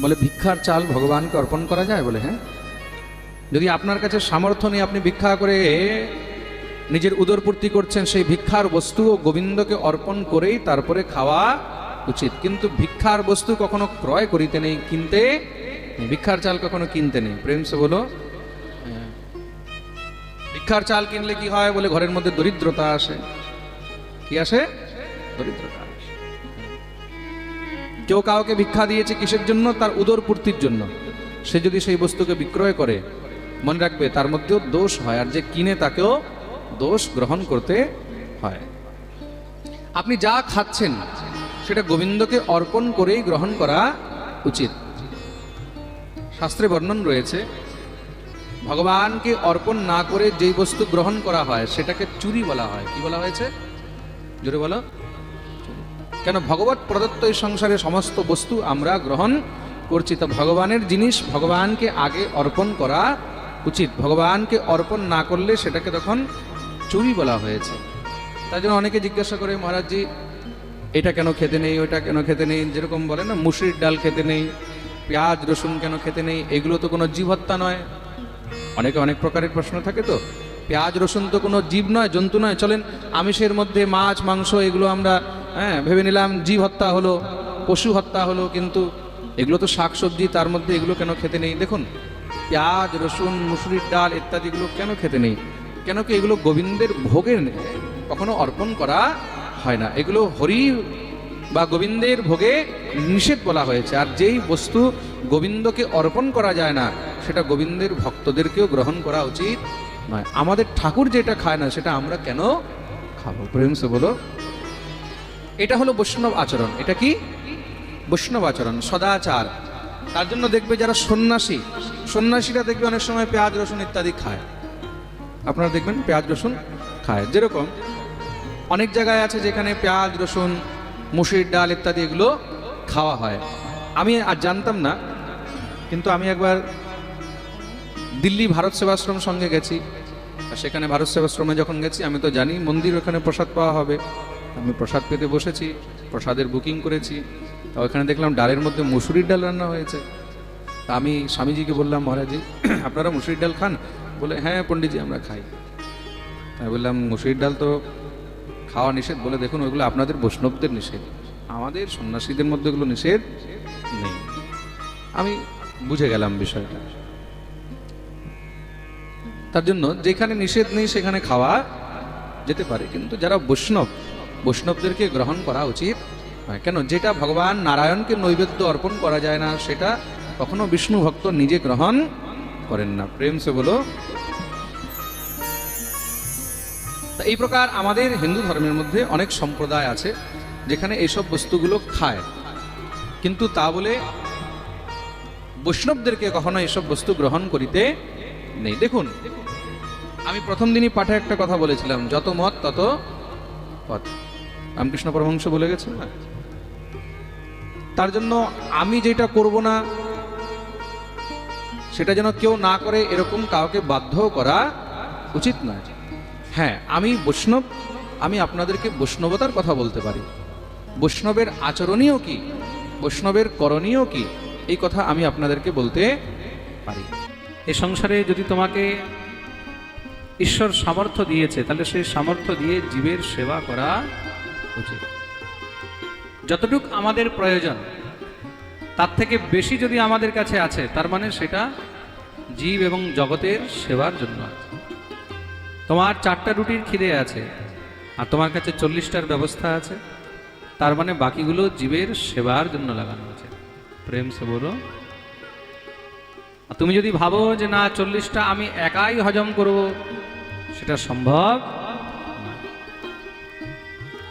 বলে, ভিক্ষার চাল ভগবানকে অর্পণ করা যায়? বলে হ্যাঁ। যদি আপনার কাছে সামর্থ্য নেই, আপনি ভিক্ষা করে নিজের উদরপূর্তি করছেন, সেই ভিক্ষার বস্তু ও গোবিন্দকে অর্পণ করেই তারপরে খাওয়া উচিত। কিন্তু ভিক্ষার বস্তু কখনো ক্রয় করিতে নেই, কিনতে ভিক্ষার চাল কখনো কিনতে নেই। প্রেম সে বলো হ্যাঁ। ভিক্ষার চাল কিনলে কি হয়? বলে, ঘরের মধ্যে দরিদ্রতা আসে। কি আসে? দরিদ্রতা। কেউ কাউকে ভিক্ষা দিয়েছে কিসের জন্য? তার উদর পূর্তির জন্য। সে যদি সেই বস্তুকে বিক্রয় করে, মনে রাখবে তার মধ্যেও দোষ হয়, আর যে কিনে তাকেও দোষ গ্রহণ করতে হয়। আপনি যা খাচ্ছেন, সেটা গোবিন্দকে অর্পণ করেই গ্রহণ করা উচিত। শাস্ত্রে বর্ণন রয়েছে, ভগবানকে অর্পণ না করে যেই বস্তু গ্রহণ করা হয়, সেটাকে চুরি বলা হয়। কি বলা হয়েছে? জোরে বলো। কেন ভগবত প্রদত্ত এই সংসারে সমস্ত বস্তু আমরা গ্রহণ করছি? তো ভগবানের জিনিস, ভগবানকে আগে অর্পণ করা উচিত। ভগবানকে অর্পণ না করলে সেটাকে তখন চুরি বলা হয়েছে। তার জন্য অনেকে জিজ্ঞাসা করে, মহারাজজি, এটা কেন খেতে নেই ওইটা কেন খেতে নেই? যেরকম বলে না, মুসুরির ডাল খেতে নেই, পেঁয়াজ, রসুন কেন খেতে নেই? এগুলো তো কোনো জীব হত্যা নয়। অনেকে অনেক প্রকারের প্রশ্ন থাকে তো। পেঁয়াজ, রসুন তো কোনো জীব নয়, জন্তু নয়। চলেন, আমিষের মধ্যে মাছ, মাংস, এগুলো আমরা হ্যাঁ ভেবে নিলাম জীব হত্যা হলো, পশু হত্যা হলো, কিন্তু এগুলো তো শাকসবজি, তার মধ্যে এগুলো কেন খেতে নেই? দেখুন, পেঁয়াজ, রসুন, মুসুরির ডাল ইত্যাদিগুলো কেন খেতে নেই? কেন কি এগুলো গোবিন্দের ভোগের কখনো অর্পণ করা হয় না? এগুলো হরি বা গোবিন্দের ভোগে নিষেধ বলা হয়েছে। আর যেই বস্তু গোবিন্দকে অর্পণ করা যায় না, সেটা গোবিন্দের ভক্তদেরকেও গ্রহণ করা উচিত নয়। আমাদের ঠাকুর যেটা খায় না, সেটা আমরা কেন খাব? প্রেম সে বলো এটা হলো বৈষ্ণব আচরণ। এটা কি? বৈষ্ণব আচরণ, সদাচার। তার জন্য দেখবে যারা সন্ন্যাসী, সন্ন্যাসীরা দেখবে অনেক সময় পেঁয়াজ, রসুন ইত্যাদি খায়। আপনারা দেখবেন পেঁয়াজ, রসুন খায়। যেরকম অনেক জায়গায় আছে যেখানে পেঁয়াজ, রসুন, মুসুরির ডাল ইত্যাদি এগুলো খাওয়া হয়। আমি আর জানতাম না, কিন্তু আমি একবার দিল্লি ভারত সেবাশ্রম সঙ্গে গেছি। সেখানে ভারত সেবাশ্রমে যখন গেছি, আমি তো জানি মন্দির ওখানে প্রসাদ পাওয়া হবে। আমি প্রসাদ পেতে বসেছি, প্রসাদের বুকিং করেছি। তা ওখানে দেখলাম ডালের মধ্যে মুসুরির ডাল রান্না হয়েছে। তা আমি স্বামীজিকে বললাম, মহারাজি আপনারা মুসুরির ডাল খান? বলে হ্যাঁ পণ্ডিতজি, আমরা খাই। আমি বললাম, মুসুরির ডাল তো খাওয়া নিষেধ। বলে, দেখুন ওইগুলো আপনাদের বৈষ্ণবদের নিষেধ। আমাদের সন্ন্যাসীদের মধ্যে ওগুলো নিষেধ নেই। আমি বুঝে গেলাম বিষয়টা। তার জন্য যেখানে নিষেধ নেই, সেখানে খাওয়া যেতে পারে। কিন্তু যারা বৈষ্ণব বৈষ্ণবদেরকে গ্রহণ করা উচিত। কেন? যেটা ভগবান নারায়ণকে নৈবেদ্য অর্পণ করা যায় না, সেটা কখনো বিষ্ণু ভক্ত নিজে গ্রহণ করেন না। প্রেম সে বলো। এই প্রকার আমাদের হিন্দু ধর্মের মধ্যে অনেক সম্প্রদায় আছে যেখানে এইসব বস্তুগুলো খায়। কিন্তু তা বলে বৈষ্ণবদেরকে কখনো এসব বস্তু গ্রহণ করিতে নেই। দেখুন, আমি প্রথম দিনই পাঠে একটা কথা বলেছিলাম, যত মত তত পথ। রামকৃষ্ণ পরমহংস বলে গেছেন না? তার জন্য আমি যেটা করব না, সেটা যেন কেউ না করে, এরকম কাউকে বাধ্য করা উচিত নয়। হ্যাঁ আমি বৈষ্ণব, আমি আপনাদেরকে বৈষ্ণবতার কথা বলতে পারি। বৈষ্ণবের আচরণীয় কি? বৈষ্ণবের করণীয় কি? এই কথা আমি আপনাদেরকে বলতে পারি। এ সংসারে যদি তোমাকে ঈশ্বর সামর্থ্য দিয়েছে, তাহলে সেই সামর্থ্য দিয়ে জীবের সেবা করা উচিত যতটুক আমাদের প্রয়োজন, তার থেকে বেশি যদি আমাদের কাছে আছে, তার মানে সেটা জীব এবং জগতের সেবার জন্য আছে। তোমার চারটা রুটির খিদে আছে, আর তোমার কাছে চল্লিশটার ব্যবস্থা আছে, তার মানে বাকিগুলো জীবের সেবার জন্য লাগানো আছে। প্রেম সে বলো। তুমি যদি ভাবো যে না, চল্লিশটা আমি একাই হজম করব, সেটা সম্ভব।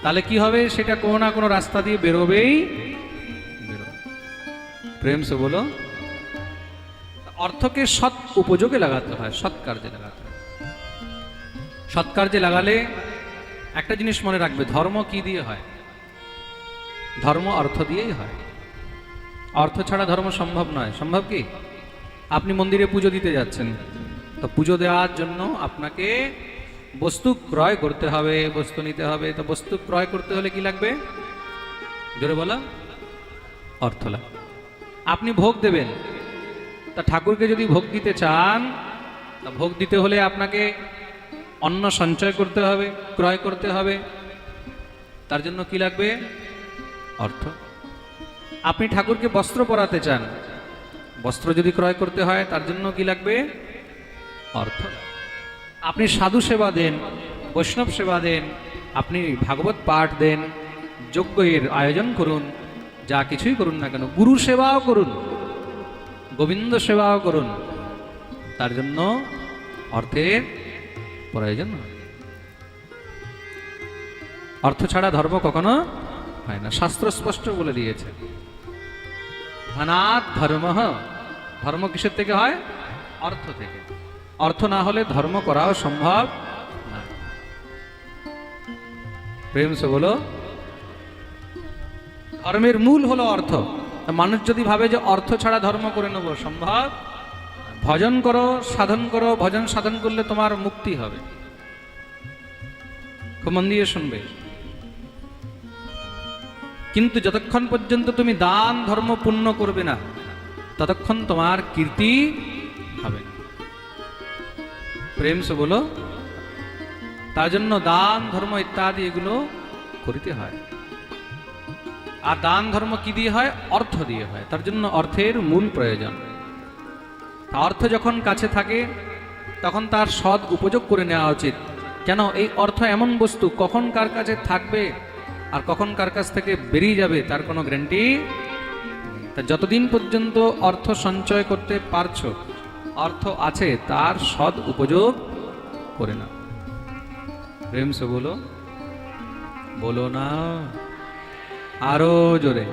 তাহলে কি হবে? সেটা কোনো না কোনো রাস্তা দিয়ে বেরোবেই বেরোবে। প্রেম সে বলো, অর্থকে সৎ উপযোগে লাগাতে হয়, সৎ কার্যে লাগাতে হয়। সৎ কার্যে লাগালে একটা জিনিস মনে রাখবে, ধর্ম কি দিয়ে হয়? ধর্ম অর্থ দিয়েই হয়। অর্থ ছাড়া ধর্ম সম্ভব নয়। সম্ভব কি? আপনি মন্দিরে পুজো দিতে যাচ্ছেন, তো পুজো দেওয়ার জন্য আপনাকে বস্তু ক্রয় করতে হবে, বস্তু নিতে হবে। তো বস্তু ক্রয় করতে হলে কি লাগবে? জোরে বলা। অর্থ লাগবে আপনি ভোগ দেবেন। তা ঠাকুরকে যদি ভোগ দিতে চান, তা ভোগ দিতে হলে আপনাকে অন্ন সঞ্চয় করতে হবে, ক্রয় করতে হবে। তার জন্য কি লাগবে? অর্থ। আপনি ঠাকুরকে বস্ত্র পরাতে চান, বস্ত্র যদি ক্রয় করতে হয়, তার জন্য কি লাগবে? অর্থ আপনি সাধু সেবা দেন, বৈষ্ণব সেবা দেন, আপনি ভাগবত পাঠ দেন, যজ্ঞের আয়োজন করুন, যা কিছুই করুন না কেন গুরু সেবাও করুন, গোবিন্দ সেবাও করুন, তার জন্য অর্থের প্রয়োজন। অর্থ ছাড়া ধর্ম কখনো হয় না, শাস্ত্র স্পষ্ট বলে দিয়েছে। ধনাৎ ধর্ম ধর্ম কিসের থেকে হয়? অর্থ থেকে। অর্থ না হলে ধর্ম করাও সম্ভব না। প্রেম সে বলো, ধর্মের মূল হলো অর্থ। মানুষ যদি ভাবে যে অর্থ ছাড়া ধর্ম করে নেব, সম্ভব? ভজন করো, সাধন করো, ভজন সাধন করলে তোমার মুক্তি হবে। খুব মন দিয়ে শুনবে। কিন্তু যতক্ষণ পর্যন্ত তুমি দান ধর্ম পূর্ণ করবে না, ততক্ষণ তোমার কীর্তি হবে না। প্রেম সে বলো, তার জন্য দান, ধর্ম ইত্যাদি এগুলো করিতে হয়। আর দান, ধর্ম কি দিয়ে হয়? অর্থ দিয়ে হয়। তার জন্য অর্থের মূল প্রয়োজন। অর্থ যখন কাছে থাকে, তখন তার সৎ উপযোগ করে নেওয়া উচিত। কেন? এই অর্থ এমন বস্তু, কখন কার কাছে থাকবে আর কখন কার কাছ থেকে বেরিয়ে যাবে, তার কোনো গ্যারান্টি তা যতদিন পর্যন্ত অর্থ সঞ্চয় করতে পারছ অর্থ আছে, তার সৎ উপযোগ করে না প্রেম সে বলো বলো না। আরও জোরে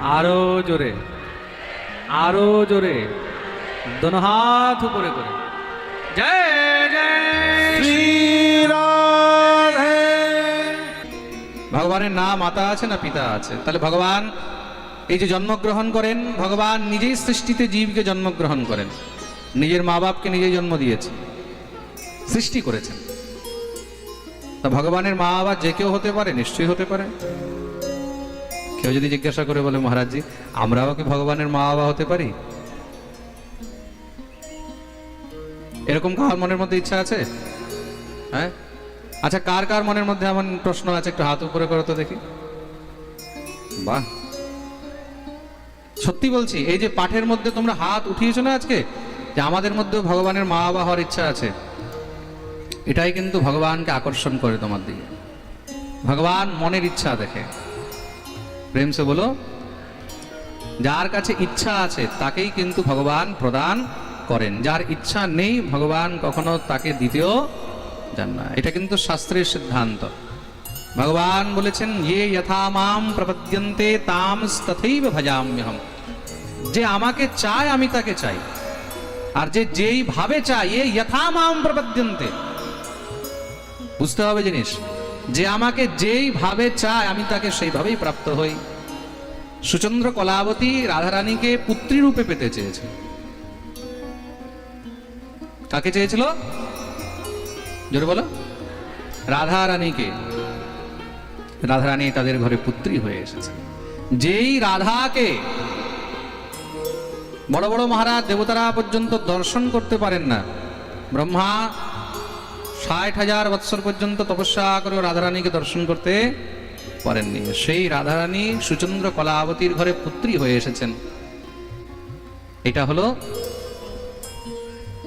আরও জোরে আরও জোরে, দোনো হাত উপরে করে। জয় জয়। ভগবানের না মাতা আছে না পিতা আছে? তাহলে ভগবান এই যে জন্মগ্রহণ করেন, ভগবান নিজেই সৃষ্টিতে জীবকে জন্মগ্রহণ করেন। নিজের মা বাপকে নিজেই জন্ম দিয়েছে সৃষ্টি করেছেন। তা ভগবানের মা বাবা যে কেউ হতে পারে, নিশ্চয়ই হতে পারে। কেউ যদি জিজ্ঞাসা করে বলে, মহারাজজি, আমরাও কি ভগবানের মা বাবা হতে পারি? এরকম কার মনের মধ্যে ইচ্ছা আছে? হ্যাঁ? আচ্ছা কার কার মনের মধ্যে এমন প্রশ্ন আছে? একটু হাত উপরে করো তো দেখি। বাহ! সত্যি বলছি, এই যে পাঠের মধ্যে তোমরা হাত উঠিয়েছো না আজকে? যে আমাদের মধ্যেও ভগবানের মা বাবা হওয়ার ইচ্ছা আছে। এটাই কিন্তু ভগবানকে আকর্ষণ করে তোমার দিকে। ভগবান মনের ইচ্ছা দেখে। প্রেম সে বলো, যার কাছে ইচ্ছা আছে তাকেই কিন্তু ভগবান প্রদান করেন। যার ইচ্ছা নেই, ভগবান কখনো তাকে দিতেও যান না। এটা কিন্তু শাস্ত্রের সিদ্ধান্ত। ভগবান বলেছেন ইয়ে যথা মাম প্রপদ্যন্তে তাম তথৈব ভজাম্যহম। যে আমাকে চায়, আমি তাকে চাই। আর যে যেই ভাবে চায়, এ বুঝতে হবে জিনিস, যে আমাকে যেই ভাবে চায়, আমি তাকে সেইভাবেই প্রাপ্ত হই। সুচন্দ্র কলাবতী রাধারানীকে পুত্রী রূপে পেতে চেয়েছে। কাকে চেয়েছিল? জোরে বলো। রাধা রানীকে রাধা রানী তাদের ঘরে পুত্রী হয়ে এসেছে। যেই রাধাকে বড় বড় মহারাজ দেবতারা পর্যন্ত দর্শন করতে পারেন না। ব্রহ্মা ষাট হাজার বৎসর পর্যন্ত তপস্যা করে রাধারানীকে দর্শন করতে পারেননি। সেই রাধারানী সুচন্দ্র কলাবতীর ঘরে পুত্রী হয়ে এসেছেন। এটা হলো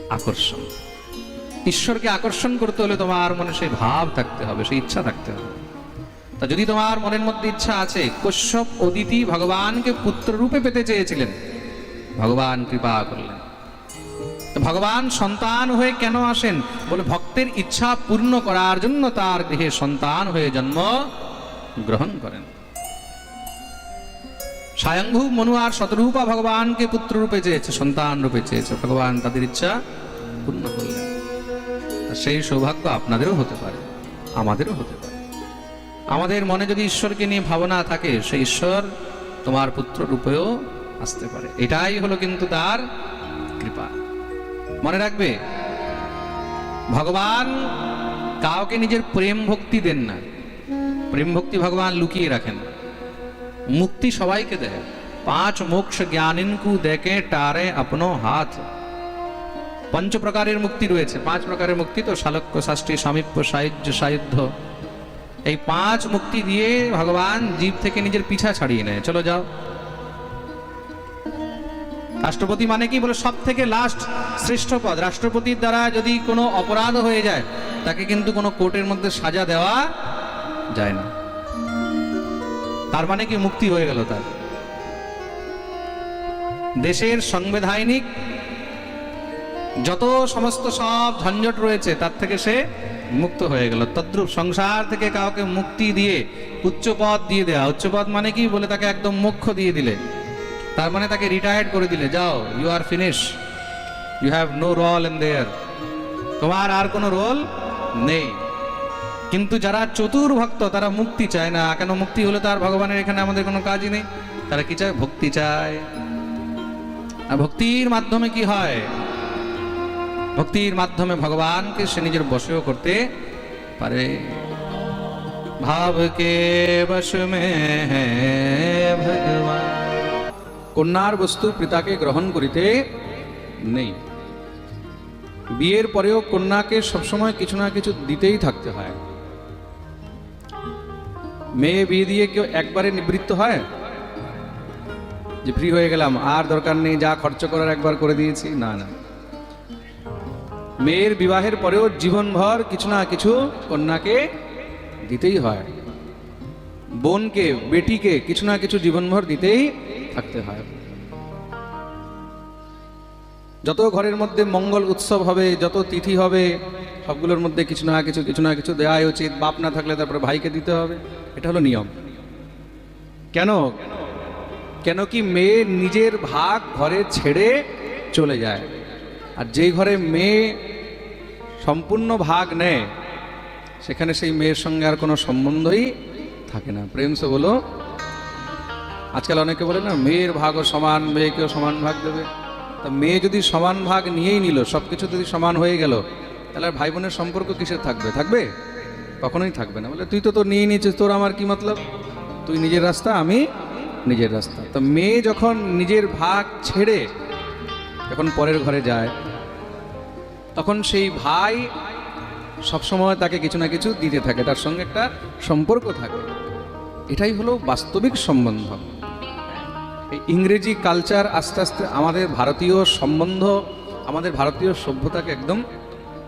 আকর্ষণ। ঈশ্বরকে আকর্ষণ করতে হলে তোমার মনে সেই ভাব থাকতে হবে, সেই ইচ্ছা থাকতে হবে। তা যদি তোমার মনের মধ্যে ইচ্ছা আছে, কশ্যপ অদিতি ভগবানকে পুত্র রূপে পেতে চেয়েছিলেন ভগবান কৃপা করলেন। ভগবান সন্তান হয়ে কেন আসেন? বলে ভক্তের ইচ্ছা পূর্ণ করার জন্য তার গৃহে সন্তান হয়ে জন্ম গ্রহণ করেন। স্বয়ংভূ মনু আর শতরূপা ভগবানকে পুত্র রূপে চেয়েছে, সন্তান রূপে চেয়েছে। ভগবান তাদের ইচ্ছা পূর্ণ করলেন। সেই সৌভাগ্য আপনাদেরও হতে পারে, আমাদেরও হতে পারে। আমাদের মনে যদি ঈশ্বরকে নিয়ে ভাবনা থাকে, সেই ঈশ্বর তোমার পুত্র রূপেও আসতে পারে। এটাই হলো কিন্তু তার কৃপা। মনে রাখবে, ভগবান কাউকে নিজের প্রেম ভক্তি দেন না। প্রেম ভক্তি ভগবান লুকিয়ে রাখেন। মুক্তি সবাইকে দেয়। পাঁচ মোক্ষ জ্ঞানীনকু দেখে টারে আপনো হাত। পঞ্চ প্রকারের মুক্তি রয়েছে। পাঁচ প্রকারের মুক্তি তো শালক্য শাস্ত্রী সামীপ্য সাহিত্য সাহিত্য এই পাঁচ মুক্তি দিয়ে ভগবান জীব থেকে নিজের পিছা ছাড়িয়ে নেয়। চলো যাও। রাষ্ট্রপতি মানে কি বলে সব থেকে লাস্ট শ্রেষ্ঠ পদ? রাষ্ট্রপতির দ্বারা যদি কোনো অপরাধ হয়ে যায়, তাকে কিন্তু কোনো কোর্টের মধ্যে সাজা দেওয়া যায় না। তার মানে কি মুক্তি হয়ে গেল তার। দেশের সংবিধানিক যত সমস্ত সব ঝঞ্ঝট রয়েছে, তার থেকে সে মুক্ত হয়ে গেল। তদ্রুপ সংসার থেকে কাউকে মুক্তি দিয়ে উচ্চ পদ দিয়ে দেওয়া উচ্চ পদ মানে কি? বলে তাকে একদম মুখ্য দিয়ে দিলে। তার মানে তাকে রিটায়ার্ড করে দিলে। যাও you are finish you have no role in there তোমার আর কোনো রোল নেই। কিন্তু যারা চতুর ভক্ত, তারা মুক্তি চায় না। কেন মুক্তি হলে তার ভগবানের এখানে আমাদের কোনো কাজই নেই? তারা কি চায়? ভক্তি চায়। আর ভক্তির মাধ্যমে কি হয়? ভক্তির মাধ্যমে ভগবানকে সে নিজের বশেও করতে পারে। ভাবকে বশ মে হ্যায় ভগবান। কন্যার বস্তু পিতাকে গ্রহণ করিতে নেই। বিয়ের পরেও কন্যাকে সবসময় কিছু না কিছু দিতেই থাকতে হয়। মেয়ে বিয়ে দিয়ে কেউ একবারে নিবৃত্ত হয়? যে ফ্রি হয়ে গেলাম, আর দরকার নেই, যা খরচ করার একবার করে দিয়েছি। না না। মেয়ের বিবাহের পরেও জীবনভর কিছু না কিছু কন্যাকে দিতেই হয়। বোনকে, বেটিকে কিছু না কিছু জীবনভর দিতেই থাকতে হয়। যত ঘরের মধ্যে মঙ্গল উৎসব হবে, যত তিথি হবে, সবগুলোর মধ্যে কিছু না কিছু কিছু না কিছু দেওয়াই উচিত। বাপ না থাকলে তারপরে ভাইকে দিতে হবে। এটা হলো নিয়ম। কেন? কেন কি মেয়ে নিজের ভাগ ঘরে ছেড়ে চলে যায়? আর যেই ঘরে মেয়ে সম্পূর্ণ ভাগ নেয়, সেখানে সেই মেয়ের সঙ্গে আর কোনো সম্বন্ধই থাকে না। প্রেম সে বলো আজকাল অনেকে বলে না, মেয়ের ভাগও সমান মেয়েকেও সমান ভাগ দেবে। তা মেয়ে যদি সমান ভাগ নিয়েই নিল সব কিছু যদি সমান হয়ে গেল, তাহলে ভাই বোনের সম্পর্ক কিসের থাকবে? থাকবে? কখনোই থাকবে না। বলে, তুই তো তোর নিয়ে নিয়েছিস, তোর আমার কি মতলব? তুই নিজের রাস্তা, আমি নিজের রাস্তা। তো মেয়ে যখন নিজের ভাগ ছেড়ে যখন পরের ঘরে যায়, তখন সেই ভাই সবসময় তাকে কিছু না কিছু দিতে থাকে, তার সঙ্গে একটা সম্পর্ক থাকে। এটাই হলো বাস্তবিক সম্বন্ধ। ইংরেজি কালচার আস্তে আস্তে আমাদের ভারতীয় সম্বন্ধ, আমাদের ভারতীয় সভ্যতাকে একদম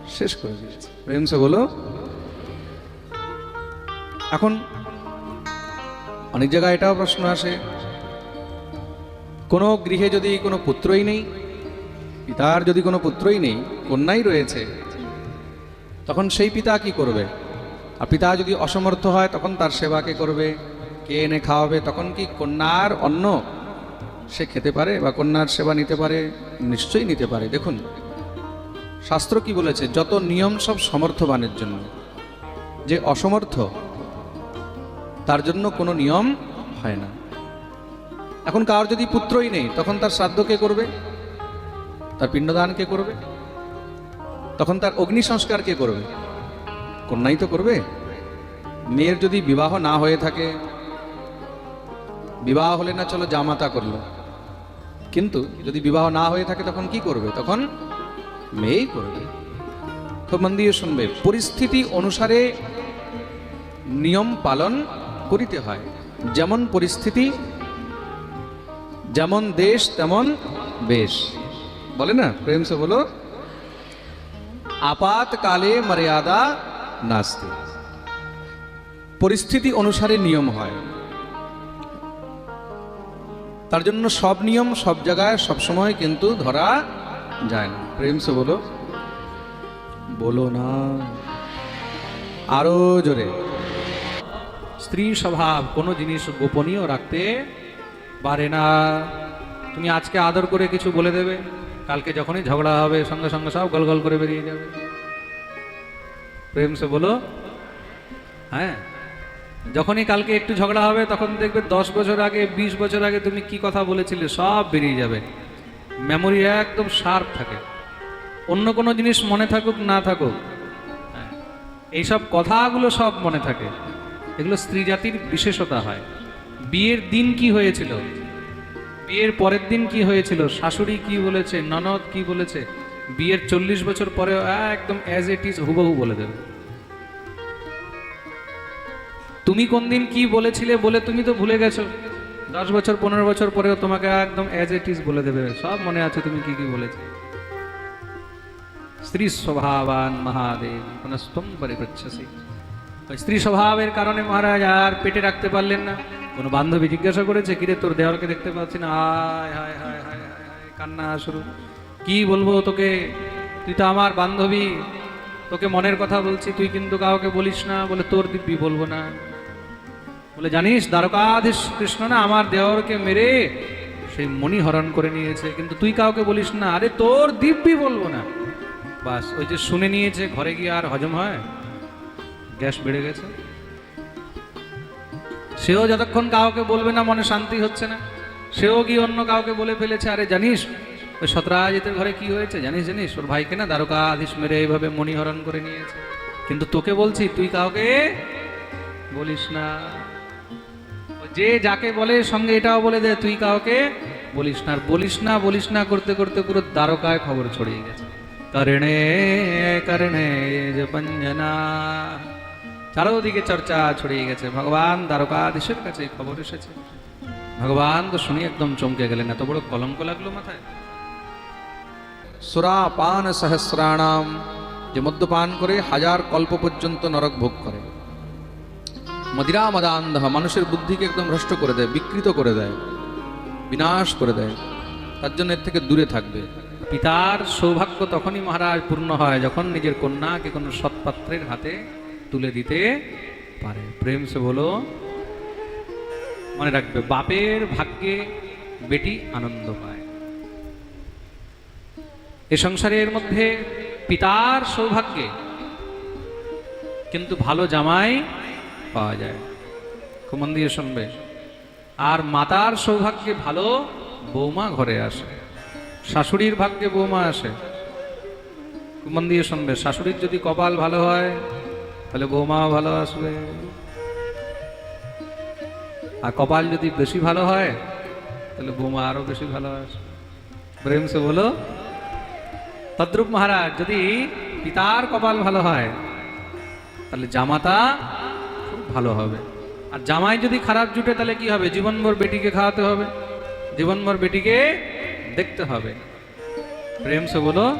শেষ করে দিয়েছে। প্রেমসে বলো। এখন অনেক জায়গায় এটাও প্রশ্ন আসে, কোনো গৃহে যদি কোনো পুত্রই নেই, পিতার যদি কোনো পুত্রই নেই, কন্যাই রয়েছে, তখন সেই পিতা কি করবে? আর পিতা যদি অসমর্থ হয়, তখন তার সেবা কে করবে? কে এনে খাওয়াবে? তখন কি কন্যার অন্ন সে খেতে পারে বা কন্যার সেবা নিতে পারে, নিশ্চয়ই নিতে পারে। দেখুন, শাস্ত্র কি বলেছে? যত নিয়ম সব সমর্থবানের জন্য। যে অসমর্থ, তার জন্য কোনো নিয়ম হয় না। এখন কার যদি পুত্রই নেই, তখন তার শ্রাদ্ধ কে করবে? তার পিণ্ডদান কে করবে? তখন তার অগ্নি সংস্কার কে করবে? কন্যাই তো করবে। মেয়ের যদি বিবাহ না হয়ে থাকে, বিবাহ হলে না চলো জামাতা করল। কিন্তু যদি বিবাহ না হয়ে থাকে তখন কি করবে? তখন মেয়েই করবে। খুব মন দিয়ে শুনবে, পরিস্থিতি অনুসারে নিয়ম পালন করিতে হয়। যেমন পরিস্থিতি, যেমন দেশ, তেমন বেশ। বলে না? প্রেম সে বলো, আপাতকালে মর্যাদা নাস্তি। পরিস্থিতি অনুসারে নিয়ম হয়। তার জন্য সব নিয়ম সব জায়গায় সব সময় কিন্তু ধরা যায় না। প্রেম সে বলো বলো না। আরও জোরে। স্ত্রী স্বভাব, কোনো জিনিস গোপনীয় রাখতে পারে না। তুমি আজকে আদর করে কিছু বলে দেবে, কালকে যখনই ঝগড়া হবে, সঙ্গে সঙ্গে সব গল গল করে বেরিয়ে যাবে। প্রেম সে বলো হ্যাঁ? যখনই কালকে একটু ঝগড়া হবে তখন দেখবে দশ বছর আগে বিশ বছর আগে তুমি কি কথা বলেছিলে সব বেরিয়ে যাবে। মেমোরি একদম শার্প থাকে। অন্য কোনো জিনিস মনে থাকুক না থাকুক হ্যাঁ, এইসব কথাগুলো সব মনে থাকে। এগুলো স্ত্রী জাতির বিশেষতা হয়। বিয়ের দিন কি হয়েছিল? বিয়ের পরের দিন কি হয়েছিল? শাশুড়ি কি বলেছে? ননদ কি বলেছে? বিয়ের চল্লিশ বছর পরে একদম অ্যাজ ইট ইজ হুবহু বলে দেবে। তুমি কোন দিন কি বলেছিলে বলে তুমি তো ভুলে গেছো? দশ বছর পনেরো বছর পরেও তোমাকে একদম অ্যাজ ইট ইজ বলে দেবে। সব মনে আছে তুমি কি কি বলেছে। স্ত্রী স্বভাবান মহাদেব পুনস্তম পরিপৃচ্ছসি। স্ত্রী স্বভাবের কারণে মহারাজ আর পেটে রাখতে পারলেন না। কোনো বান্ধবী জিজ্ঞাসা করেছে কিরে তোর দেওয়ারকে দেখতে পাচ্ছি না? হায় হায় হায় হায় হায়, কান্না শুরু। কি বলব তোকে? তুই তো আমার বান্ধবী। তোকে মনের কথা বলছি তুই কিন্তু কাউকে বলিস না বলে তোর দিব্যি বলব না। বলে, জানিস, দ্বারকাধীশ কৃষ্ণ না আমার দেওরকে মেরে সেই মণি হরণ করে নিয়েছে। কিন্তু তুই কাউকে বলিস না। আরে তোর দিব্যি বলব না। বাস, ওই যে শুনে নিয়েছে, ঘরে গিয়ে আর হজম হয়? গ্যাস বেড়ে গেছে। সেও যতক্ষণ কাউকে বলবে না, মনে শান্তি হচ্ছে না। সেও গিয়ে অন্য কাউকে বলে ফেলেছে, আরে জানিস, ওই সতরাজিতের ঘরে কি হয়েছে? জানিস জানিস, ওর ভাইকে না দ্বারকা আদিস মেরে এইভাবে মণিহরণ করে নিয়েছে। কিন্তু তোকে বলছি, তুই কাউকে বলিস না। যে যাকে বলে, সঙ্গে এটাও বলে দে, তুই কাউকে বলিস না। বলিস না বলিস না, করতে করতে পুরো দ্বারকায় খবর ছড়িয়ে গেছে। করণে করণে, যে পঞ্জনা চারোদিকে চর্চা ছড়িয়ে গেছে। ভগবান দ্বারকাধীশের কাছে খবর এসেছে। ভগবান তো শুনি একদম চমকে গেলেন, এত বড় কলঙ্ক লাগল মাথায়। সুরা পান সহস্রাণাম যে মদ্যপান করে হাজার কল্প পর্যন্ত নরক ভোগ করে। মদিরা মদান্ধ মানুষের বুদ্ধিকে একদম ভ্রষ্ট করে দেয়, বিকৃত করে দেয়, বিনাশ করে দেয়। তার জন্য এর থেকে দূরে থাকবে। পিতার সৌভাগ্য তখনই মহারাজ পূর্ণ হয় যখন নিজের কন্যাকে কোনো সৎপাত্রের হাতে তুলে দিতে পারে। প্রেম সে বলো, মনে রাখবে, বাপের ভাগ্যে বেটি আনন্দ পায়। এ সংসারের মধ্যে পিতার সৌভাগ্যে কিন্তু ভালো জামাই পাওয়া যায়। খুব মন দিয়ে শুনবে। আর মাতার সৌভাগ্যে ভালো বৌমা ঘরে আসে। শাশুড়ির ভাগ্যে বৌমা আসে। মন দিয়ে শুনবে, শাশুড়ির যদি কপাল ভালো হয়, তাহলে বৌমাও ভালো আসবে। আর কপাল যদি বেশি ভালো হয়, তাহলে বৌমা আরও বেশি ভালো আসবে। প্রেম সে বলো, তদ্রুপ মহারাজ, যদি পিতার কপাল ভালো হয়, তাহলে জামাতা ভালো হবে। আর জামাই যদি খারাপ জুটে, তাহলে কি হবে? জীবনভর বেটিকে খাওয়াতে হবে। জীবনভর বেটিকে দেখতে হবে। প্রেম সে বলো